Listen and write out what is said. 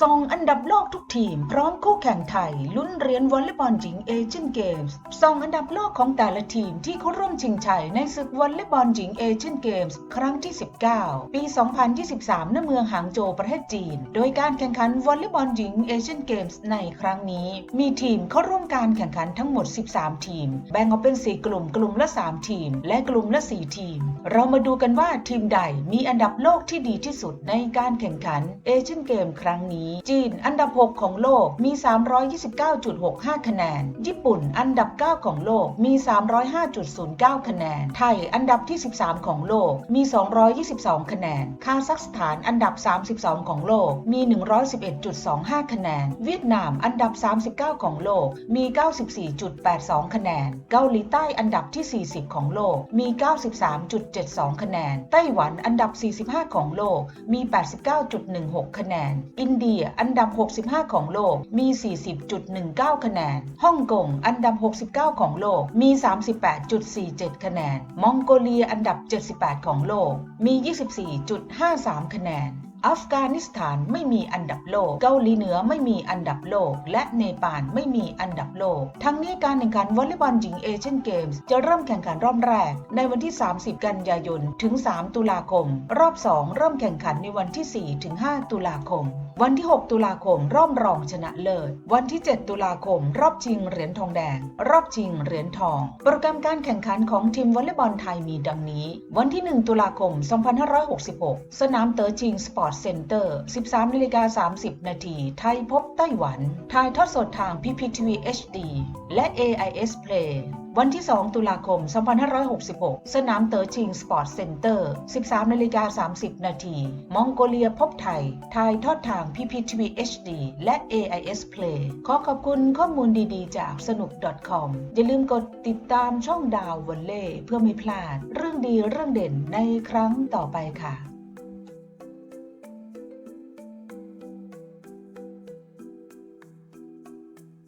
ส่งอันดับโลกทุกทีม พร้อมคู่แข่งไทย ลุ้นเหรียญวอลเลย์บอลหญิงเอเชียนเกมส์ส่งอันดับโลกของแต่ละทีมที่เข้าร่วมชิงชัยในศึกวอลเลย์บอลหญิงเอเชียนเกมส์ครั้งที่ 19 ปี 2023 ณ เมืองหางโจวประเทศจีน โดยการแข่งขันวอลเลย์บอลหญิงเอเชียนเกมส์ในครั้งนี้ มีทีมเข้าร่วมการแข่งขันทั้งหมด 13 ทีม แบ่งออกเป็น 4 กลุ่มกลุ่มละ 3 ทีม และกลุ่มละ 4 ทีม เรามาดูกันว่าทีมใดมีอันดับโลกที่ดีที่สุดในการแข่งขันเอเชียนเกมส์ครั้งนี้จีนอันดับ 6 ของโลกมี 329.65 คะแนน ญี่ปุ่นอันดับ 9 ของโลกมี 305.09 คะแนน ไทยอันดับที่ 13 ของโลกมี 222 คะแนน คาซัคสถานอันดับ 32 ของโลกมี 111.25 คะแนน เวียดนามอันดับ 39 ของโลกมี 94.82 คะแนน เกาหลีใต้อันดับที่ 40 ของโลกมี 93.72 คะแนน ไต้หวันอันดับ 45 ของโลกมี 89.16 คะแนน อินเดียอันดับ 65 ของโลกมี 40.19 คะแนน ฮ่องกงอันดับ 69 ของโลกมี 38.47 คะแนน มองโกเลียอันดับ 78 ของโลกมี 24.53 คะแนน อัฟกานิสถานไม่มีอันดับโลก เกาหลีเหนือไม่มีอันดับโลก และเนปาลไม่มีอันดับโลก ทั้งนี้การแข่งขันวอลเลย์บอลหญิงเอเชียนเกมส์จะเริ่มแข่งขันรอบแรก ในวันที่ 30 กันยายน ถึง 3 ตุลาคม รอบ 2 เริ่มแข่งขันในวันที่ 4 ถึง 5 ตุลาคม วันที่ 6 ตุลาคม รอบรองชนะเลิศ วันที่ 7 ตุลาคม รอบชิงเหรียญทองแดง รอบชิงเหรียญทอง โปรแกรมการแข่งขันของทีมวอลเลย์บอลไทยมีดังนี้ วันที่ 1 ตุลาคม 2566 สนามเต๋อชิงสปอร์ตเซ็นเตอร์ 13นาฬิกา30 นาที ไทยพบไต้หวัน ถ่ายทอดสดทาง PPTV HD และ AIS Play วันที่ 2 ตุลาคม 2566 สนามเต๋อชิงสปอร์ตเซ็นเตอร์ 13นาฬิกา30 นาที มองโกเลียพบไทย ถ่ายทอดทาง PPTV HD และ AIS Play ขอขอบคุณข้อมูลดีๆ จากสนุก .com อย่าลืมกดติดตามช่องดาววันเล่เพื่อไม่พลาด เรื่องดีเรื่องเด่นในครั้งต่อไปค่ะ